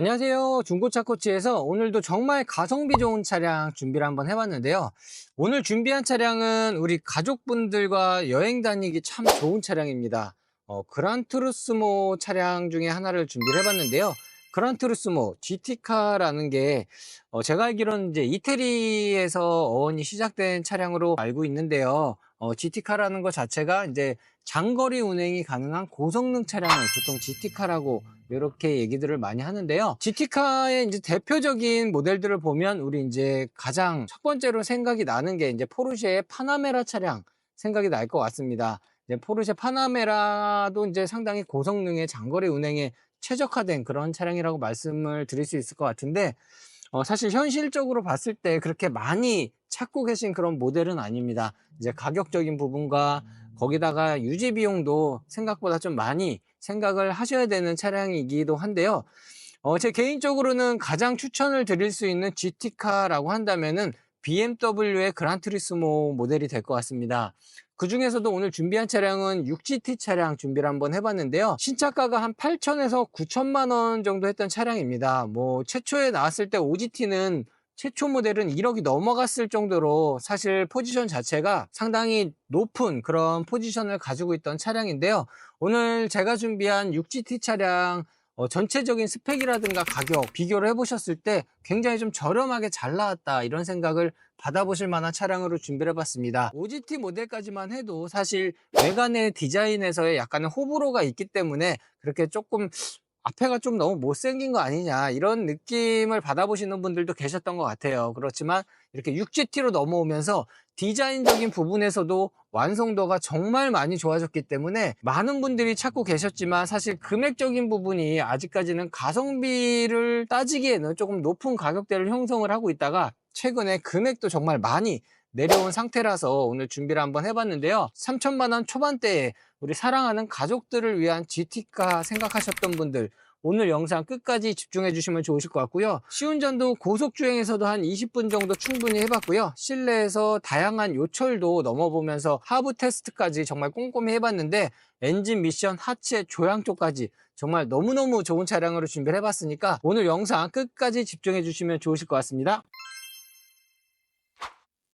안녕하세요. 중고차 코치에서 오늘도 정말 가성비 좋은 차량 준비를 한번 해봤는데요. 오늘 준비한 차량은 우리 가족분들과 여행 다니기 참 좋은 차량입니다. 어, 그란투르스모 차량 중에 하나를 준비를 해봤는데요. 그란투르스모 GT카라는 게 어, 제가 알기로는 이제 이태리에서 어원이 시작된 차량으로 알고 있는데요. 어, GT카라는 것 자체가 이제 장거리 운행이 가능한 고성능 차량을 보통 GT카라고 이렇게 얘기들을 많이 하는데요. GT카의 이제 대표적인 모델들을 보면 우리 이제 가장 첫 번째로 생각이 나는 게 이제 포르쉐의 파나메라 차량 생각이 날 것 같습니다. 이제 포르쉐 파나메라도 이제 상당히 고성능의 장거리 운행에 최적화된 그런 차량이라고 말씀을 드릴 수 있을 것 같은데 어, 사실 현실적으로 봤을 때 그렇게 많이 찾고 계신 그런 모델은 아닙니다. 이제 가격적인 부분과 거기다가 유지 비용도 생각보다 좀 많이 생각을 하셔야 되는 차량이기도 한데요. 어, 제 개인적으로는 가장 추천을 드릴 수 있는 GT카라고 한다면은 BMW의 그란트리스모 모델이 될 것 같습니다. 그 중에서도 오늘 준비한 차량은 6GT 차량 준비를 한번 해봤는데요. 신차가가 한 8천에서 9천만 원 정도 했던 차량입니다. 뭐 최초에 나왔을 때 5GT는 최초 모델은 1억이 넘어갔을 정도로 사실 포지션 자체가 상당히 높은 그런 포지션을 가지고 있던 차량인데요. 오늘 제가 준비한 6GT 차량 어, 전체적인 스펙이라든가 가격 비교를 해보셨을 때 굉장히 좀 저렴하게 잘 나왔다 이런 생각을 받아보실 만한 차량으로 준비를 해봤습니다. OGT 모델까지만 해도 사실 외관의 디자인에서의 약간의 호불호가 있기 때문에 그렇게 조금 앞에가 좀 너무 못생긴 거 아니냐 이런 느낌을 받아보시는 분들도 계셨던 것 같아요. 그렇지만 이렇게 6GT로 넘어오면서 디자인적인 부분에서도 완성도가 정말 많이 좋아졌기 때문에 많은 분들이 찾고 계셨지만 사실 금액적인 부분이 아직까지는 가성비를 따지기에는 조금 높은 가격대를 형성을 하고 있다가 최근에 금액도 정말 많이 내려온 상태라서 오늘 준비를 한번 해봤는데요. 3천만 원 초반대에 우리 사랑하는 가족들을 위한 GT카 생각하셨던 분들 오늘 영상 끝까지 집중해 주시면 좋으실 것 같고요. 시운전도 고속주행에서도 한 20분 정도 충분히 해봤고요. 실내에서 다양한 요철도 넘어보면서 하부 테스트까지 정말 꼼꼼히 해봤는데 엔진 미션 하체 조향 쪽까지 정말 너무너무 좋은 차량으로 준비를 해봤으니까 오늘 영상 끝까지 집중해 주시면 좋으실 것 같습니다.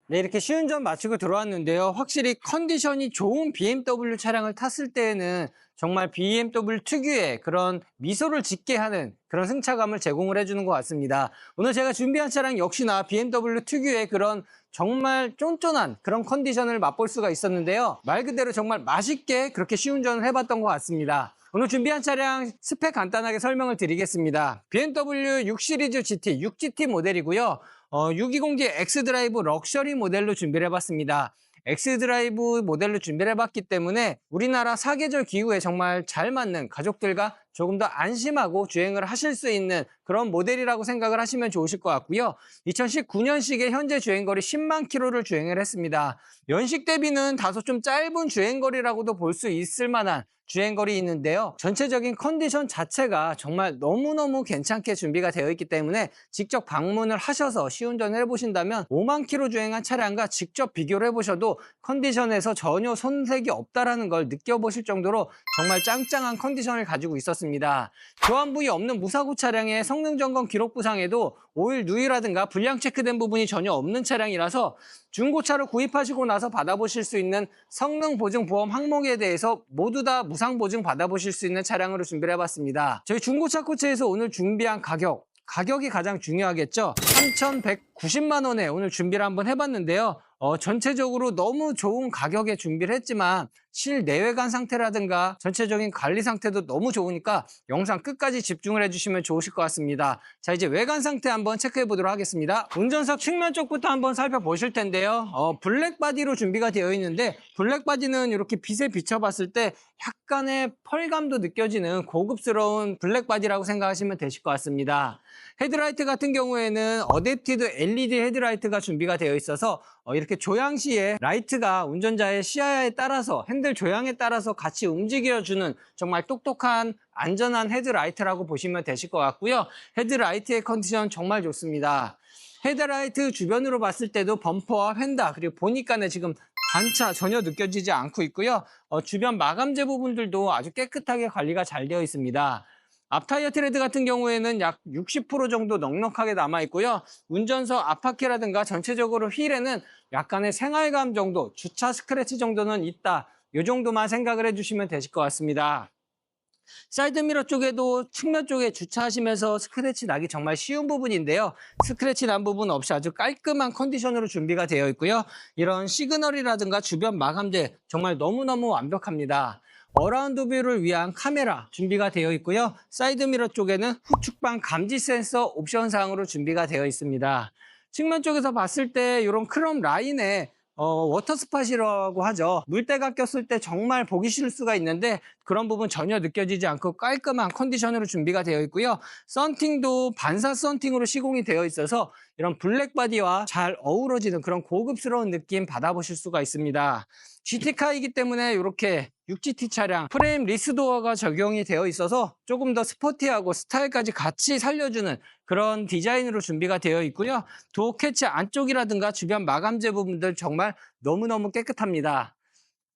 네, 이렇게 시운전 마치고 들어왔는데요. 확실히 컨디션이 좋은 BMW 차량을 탔을 때에는 정말 BMW 특유의 그런 미소를 짓게 하는 그런 승차감을 제공을 해주는 것 같습니다. 오늘 제가 준비한 차량 역시나 BMW 특유의 그런 정말 쫀쫀한 그런 컨디션을 맛볼 수가 있었는데요. 말 그대로 정말 맛있게 그렇게 시운전을 해봤던 것 같습니다. 오늘 준비한 차량 스펙 간단하게 설명을 드리겠습니다. BMW 6 시리즈 GT, 6GT 모델이고요. 어, 620D X드라이브 럭셔리 모델로 준비를 해봤습니다. X드라이브 모델로 준비를 해봤기 때문에 우리나라 사계절 기후에 정말 잘 맞는 가족들과 조금 더 안심하고 주행을 하실 수 있는 그런 모델이라고 생각을 하시면 좋으실 것 같고요. 2019년식의 현재 주행거리 10만 킬로를 주행을 했습니다. 연식 대비는 다소 좀 짧은 주행거리라고도 볼 수 있을 만한 주행거리 있는데요. 전체적인 컨디션 자체가 정말 너무너무 괜찮게 준비가 되어 있기 때문에 직접 방문을 하셔서 시운전을 해보신다면 5만 킬로 주행한 차량과 직접 비교를 해보셔도 컨디션에서 전혀 손색이 없다라는 걸 느껴보실 정도로 정말 짱짱한 컨디션을 가지고 있었습니다. 교환 부위 없는 무사고 차량의 성능 점검 기록 부상에도 오일 누이라든가 불량 체크된 부분이 전혀 없는 차량이라서 중고차를 구입하시고 나서 받아보실 수 있는 성능 보증 보험 항목에 대해서 모두 다 무상 보증 받아보실 수 있는 차량으로 준비를 해봤습니다. 저희 중고차 코치에서 오늘 준비한 가격 가격이 가장 중요하겠죠. 3,190만 원에 오늘 준비를 한번 해봤는데요. 어, 전체적으로 너무 좋은 가격에 준비를 했지만 실내외관 상태라든가 전체적인 관리 상태도 너무 좋으니까 영상 끝까지 집중을 해주시면 좋으실 것 같습니다. 자 이제 외관 상태 한번 체크해 보도록 하겠습니다. 운전석 측면 쪽부터 한번 살펴보실 텐데요. 어, 블랙 바디로 준비가 되어 있는데 블랙 바디는 이렇게 빛에 비춰봤을 때 약간의 펄감도 느껴지는 고급스러운 블랙 바디라고 생각하시면 되실 것 같습니다. 헤드라이트 같은 경우에는 어댑티드 LED 헤드라이트가 준비가 되어 있어서 어, 이렇게 조향 시에 라이트가 운전자의 시야에 따라서 핸들 조향에 따라서 같이 움직여주는 정말 똑똑한 안전한 헤드라이트라고 보시면 되실 것 같고요. 헤드라이트의 컨디션 정말 좋습니다. 헤드라이트 주변으로 봤을 때도 범퍼와 휀다 그리고 보니까는 지금 단차 전혀 느껴지지 않고 있고요. 어, 주변 마감재 부분들도 아주 깨끗하게 관리가 잘 되어 있습니다. 앞타이어 트레드 같은 경우에는 약 60% 정도 넉넉하게 남아 있고요. 운전석 앞바퀴라든가 전체적으로 휠에는 약간의 생활감 정도, 주차 스크래치 정도는 있다. 이 정도만 생각을 해주시면 되실 것 같습니다. 사이드미러 쪽에도 측면 쪽에 주차하시면서 스크래치 나기 정말 쉬운 부분인데요. 스크래치 난 부분 없이 아주 깔끔한 컨디션으로 준비가 되어 있고요. 이런 시그널이라든가 주변 마감재 정말 너무너무 완벽합니다. 어라운드 뷰를 위한 카메라 준비가 되어 있고요. 사이드미러 쪽에는 후측방 감지 센서 옵션 사항으로 준비가 되어 있습니다. 측면 쪽에서 봤을 때 이런 크롬 라인에 어, 워터 스팟이라고 하죠. 물때가 꼈을 때 정말 보기 싫을 수가 있는데 그런 부분 전혀 느껴지지 않고 깔끔한 컨디션으로 준비가 되어 있고요. 썬팅도 반사 썬팅으로 시공이 되어 있어서 이런 블랙 바디와 잘 어우러지는 그런 고급스러운 느낌 받아보실 수가 있습니다. GT카이기 때문에 이렇게 6GT 차량 프레임 리스도어가 적용이 되어 있어서 조금 더 스포티하고 스타일까지 같이 살려주는 그런 디자인으로 준비가 되어 있고요. 도어 캐치 안쪽이라든가 주변 마감재 부분들 정말 너무너무 깨끗합니다.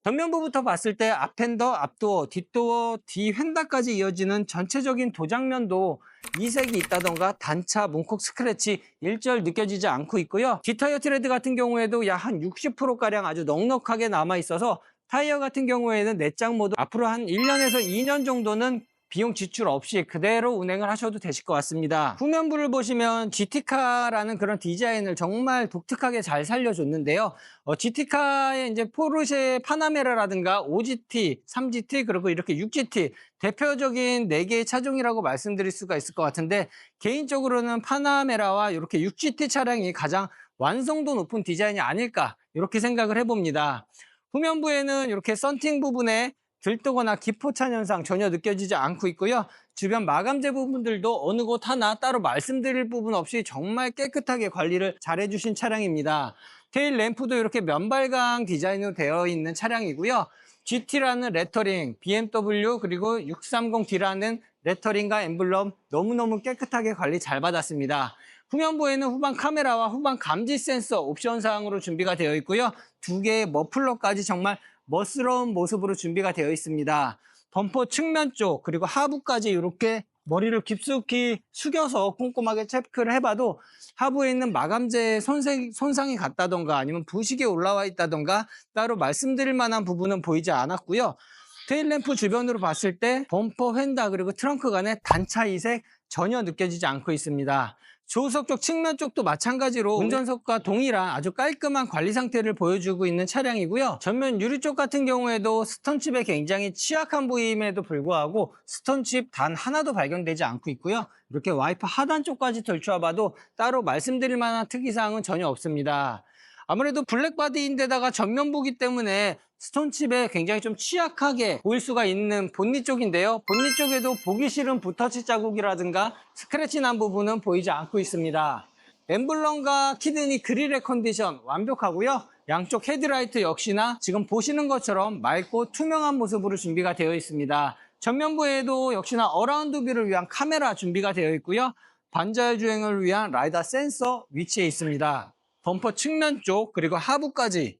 전면부부터 봤을 때 앞핸더, 앞도어, 뒷도어, 뒤휀다까지 이어지는 전체적인 도장면도 이색이 있다던가 단차, 문콕 스크래치 일절 느껴지지 않고 있고요. 뒷타이어 트레드 같은 경우에도 약 한 60%가량 아주 넉넉하게 남아 있어서 타이어 같은 경우에는 내장 모드 앞으로 한 1년에서 2년 정도는 비용 지출 없이 그대로 운행을 하셔도 되실 것 같습니다. 후면부를 보시면 GT카라는 그런 디자인을 정말 독특하게 잘 살려줬는데요. 어, GT카의 이제 포르쉐 파나메라라든가 5GT, 3GT 그리고 이렇게 6GT 대표적인 4개의 차종이라고 말씀드릴 수가 있을 것 같은데 개인적으로는 파나메라와 이렇게 6GT 차량이 가장 완성도 높은 디자인이 아닐까 이렇게 생각을 해봅니다. 후면부에는 이렇게 썬팅 부분에 들뜨거나 기포찬 현상 전혀 느껴지지 않고 있고요. 주변 마감재 부분들도 어느 곳 하나 따로 말씀드릴 부분 없이 정말 깨끗하게 관리를 잘 해주신 차량입니다. 테일 램프도 이렇게 면발광 디자인으로 되어 있는 차량이고요. GT라는 레터링, BMW 그리고 630D라는 레터링과 엠블럼 너무너무 깨끗하게 관리 잘 받았습니다. 후면부에는 후방 카메라와 후방 감지 센서 옵션 사항으로 준비가 되어 있고요. 두 개의 머플러까지 정말 멋스러운 모습으로 준비가 되어 있습니다. 범퍼 측면 쪽 그리고 하부까지 이렇게 머리를 깊숙이 숙여서 꼼꼼하게 체크를 해봐도 하부에 있는 마감재 손색, 손상이 갔다던가 아니면 부식이 올라와 있다던가 따로 말씀드릴 만한 부분은 보이지 않았고요. 테일램프 주변으로 봤을 때 범퍼 휀다 그리고 트렁크 간의 단차 이색 전혀 느껴지지 않고 있습니다. 조수석 쪽 측면 쪽도 마찬가지로 운전석과 동일한 아주 깔끔한 관리 상태를 보여주고 있는 차량이고요. 전면 유리 쪽 같은 경우에도 스턴칩에 굉장히 취약한 부위임에도 불구하고 스턴칩 단 하나도 발견되지 않고 있고요. 이렇게 와이퍼 하단 쪽까지 덜추어봐도 따로 말씀드릴 만한 특이사항은 전혀 없습니다. 아무래도 블랙바디인데다가 전면부기 때문에 스톤칩에 굉장히 좀 취약하게 보일 수가 있는 본닛 쪽인데요. 본닛 쪽에도 보기 싫은 붓터치 자국이라든가 스크래치 난 부분은 보이지 않고 있습니다. 엠블럼과 키드니 그릴의 컨디션 완벽하고요. 양쪽 헤드라이트 역시나 지금 보시는 것처럼 맑고 투명한 모습으로 준비가 되어 있습니다. 전면부에도 역시나 어라운드 뷰를 위한 카메라 준비가 되어 있고요. 반자율 주행을 위한 라이다 센서 위치해 있습니다. 범퍼 측면 쪽 그리고 하부까지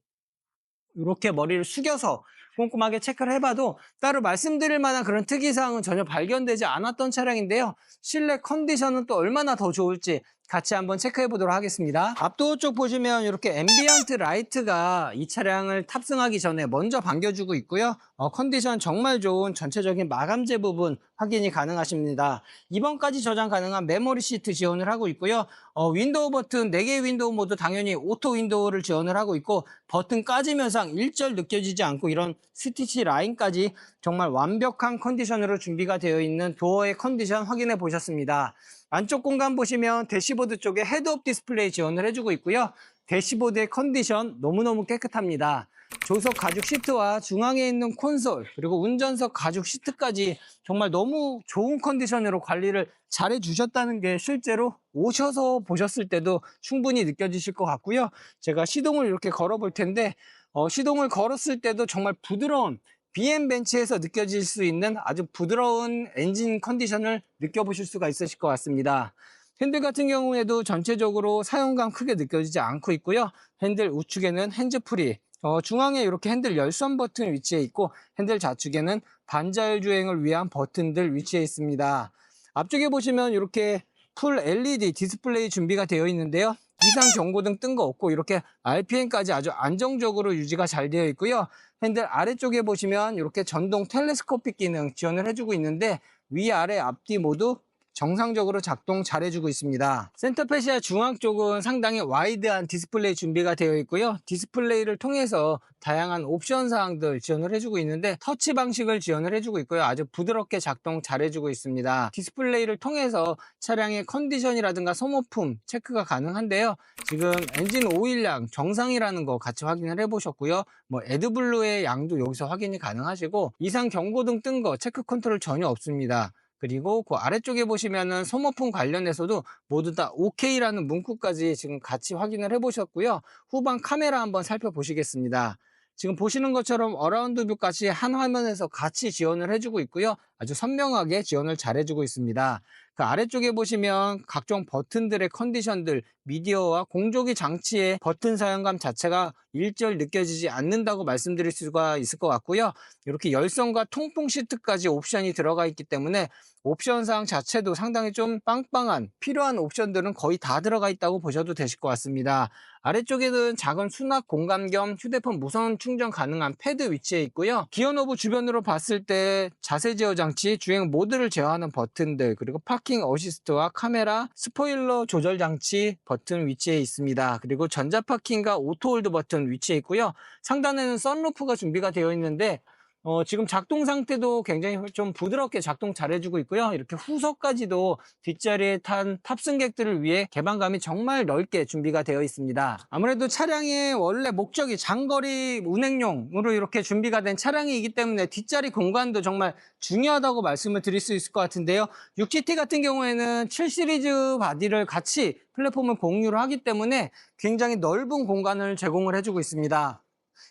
이렇게 머리를 숙여서 꼼꼼하게 체크를 해봐도 따로 말씀드릴 만한 그런 특이사항은 전혀 발견되지 않았던 차량인데요. 실내 컨디션은 또 얼마나 더 좋을지 같이 한번 체크해 보도록 하겠습니다. 앞도어 쪽 보시면 이렇게 앰비언트 라이트가 이 차량을 탑승하기 전에 먼저 반겨주고 있고요. 어, 컨디션 정말 좋은 전체적인 마감재 부분 확인이 가능하십니다. 2번까지 저장 가능한 메모리 시트 지원을 하고 있고요. 어, 윈도우 버튼 4개의 윈도우 모두 당연히 오토 윈도우를 지원을 하고 있고 버튼 까짐 현상 일절 느껴지지 않고 이런 스티치 라인까지 정말 완벽한 컨디션으로 준비가 되어 있는 도어의 컨디션 확인해 보셨습니다. 안쪽 공간 보시면 대시보드 쪽에 헤드업 디스플레이 지원을 해주고 있고요. 대시보드의 컨디션 너무너무 깨끗합니다. 조석 가죽 시트와 중앙에 있는 콘솔 그리고 운전석 가죽 시트까지 정말 너무 좋은 컨디션으로 관리를 잘 해 주셨다는 게 실제로 오셔서 보셨을 때도 충분히 느껴지실 것 같고요. 제가 시동을 이렇게 걸어 볼 텐데 어, 시동을 걸었을 때도 정말 부드러운 BM 벤츠에서 느껴질 수 있는 아주 부드러운 엔진 컨디션을 느껴보실 수가 있으실 것 같습니다. 핸들 같은 경우에도 전체적으로 사용감 크게 느껴지지 않고 있고요. 핸들 우측에는 핸즈프리, 어, 중앙에 이렇게 핸들 열선 버튼 위치해 있고 핸들 좌측에는 반자율 주행을 위한 버튼들 위치해 있습니다. 앞쪽에 보시면 이렇게 풀 LED 디스플레이 준비가 되어 있는데요. 이상 경고등 뜬 거 없고 이렇게 RPM까지 아주 안정적으로 유지가 잘 되어 있고요. 핸들 아래쪽에 보시면 이렇게 전동 텔레스코픽 기능 지원을 해주고 있는데 위아래 앞뒤 모두 정상적으로 작동 잘 해주고 있습니다. 센터페시아 중앙 쪽은 상당히 와이드한 디스플레이 준비가 되어 있고요. 디스플레이를 통해서 다양한 옵션 사항들 지원을 해주고 있는데 터치 방식을 지원을 해주고 있고요. 아주 부드럽게 작동 잘 해주고 있습니다. 디스플레이를 통해서 차량의 컨디션이라든가 소모품 체크가 가능한데요. 지금 엔진 오일량 정상이라는 거 같이 확인을 해보셨고요. 뭐 에드블루의 양도 여기서 확인이 가능하시고 이상 경고등 뜬 거 체크 컨트롤 전혀 없습니다. 그리고 그 아래쪽에 보시면은 소모품 관련해서도 모두 다 OK라는 문구까지 지금 같이 확인을 해보셨고요. 후방 카메라 한번 살펴보시겠습니다. 지금 보시는 것처럼 어라운드 뷰까지 한 화면에서 같이 지원을 해주고 있고요. 아주 선명하게 지원을 잘 해주고 있습니다. 그 아래쪽에 보시면 각종 버튼들의 컨디션들, 미디어와 공조기 장치의 버튼 사용감 자체가 일절 느껴지지 않는다고 말씀드릴 수가 있을 것 같고요. 이렇게 열선과 통풍 시트까지 옵션이 들어가 있기 때문에 옵션 사항 자체도 상당히 좀 빵빵한 필요한 옵션들은 거의 다 들어가 있다고 보셔도 되실 것 같습니다. 아래쪽에는 작은 수납 공간 겸 휴대폰 무선 충전 가능한 패드 위치해 있고요. 기어 노브 주변으로 봤을 때 자세 제어 장치, 주행 모드를 제어하는 버튼들, 그리고 파킹 어시스트와 카메라, 스포일러 조절 장치 버튼 위치해 있습니다. 그리고 전자 파킹과 오토 홀드 버튼 위치해 있고요. 상단에는 썬루프가 준비가 되어 있는데 어, 지금 작동 상태도 굉장히 좀 부드럽게 작동 잘 해주고 있고요. 이렇게 후석까지도 뒷자리에 탄 탑승객들을 위해 개방감이 정말 넓게 준비가 되어 있습니다. 아무래도 차량의 원래 목적이 장거리 운행용으로 이렇게 준비가 된 차량이기 때문에 뒷자리 공간도 정말 중요하다고 말씀을 드릴 수 있을 것 같은데요. 6GT 같은 경우에는 7시리즈 바디를 같이 플랫폼을 공유를 하기 때문에 굉장히 넓은 공간을 제공을 해주고 있습니다.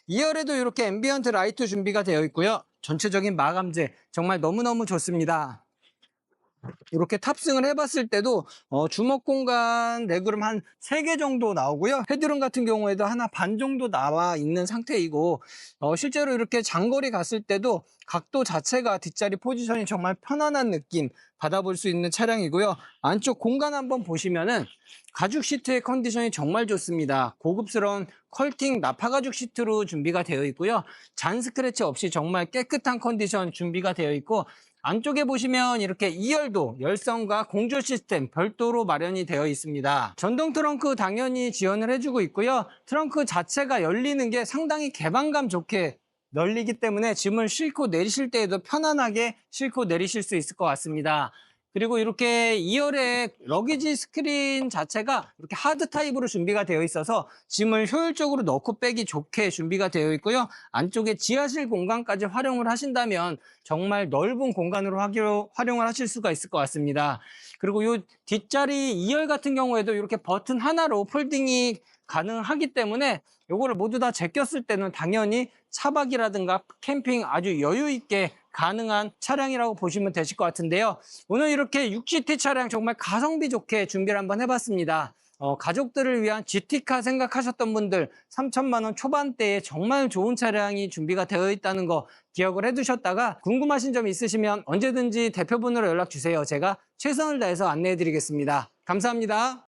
2열에도 이렇게 앰비언트 라이트 준비가 되어 있고요. 전체적인 마감재 정말 너무너무 좋습니다. 이렇게 탑승을 해봤을 때도 어, 주먹 공간 레그룸 한 3개 정도 나오고요. 헤드룸 같은 경우에도 하나 반 정도 나와 있는 상태이고 어, 실제로 이렇게 장거리 갔을 때도 각도 자체가 뒷자리 포지션이 정말 편안한 느낌 받아볼 수 있는 차량이고요. 안쪽 공간 한번 보시면은 가죽 시트의 컨디션이 정말 좋습니다. 고급스러운 컬팅 나파 가죽 시트로 준비가 되어 있고요. 잔 스크래치 없이 정말 깨끗한 컨디션 준비가 되어 있고 안쪽에 보시면 이렇게 2열도 열선과 공조 시스템 별도로 마련이 되어 있습니다. 전동 트렁크 당연히 지원을 해주고 있고요. 트렁크 자체가 열리는 게 상당히 개방감 좋게 열리기 때문에 짐을 싣고 내리실 때에도 편안하게 싣고 내리실 수 있을 것 같습니다. 그리고 이렇게 2열의 러기지 스크린 자체가 이렇게 하드 타입으로 준비가 되어 있어서 짐을 효율적으로 넣고 빼기 좋게 준비가 되어 있고요. 안쪽에 지하실 공간까지 활용을 하신다면 정말 넓은 공간으로 활용을 하실 수가 있을 것 같습니다. 그리고 이 뒷자리 2열 같은 경우에도 이렇게 버튼 하나로 폴딩이 가능하기 때문에 요거를 모두 다 제꼈을 때는 당연히 차박이라든가 캠핑 아주 여유 있게 가능한 차량이라고 보시면 되실 것 같은데요. 오늘 이렇게 6GT 차량 정말 가성비 좋게 준비를 한번 해봤습니다. 어, 가족들을 위한 GT카 생각하셨던 분들 3천만 원 초반대에 정말 좋은 차량이 준비가 되어 있다는 거 기억을 해두셨다가 궁금하신 점 있으시면 언제든지 대표분으로 연락 주세요. 제가 최선을 다해서 안내해 드리겠습니다. 감사합니다.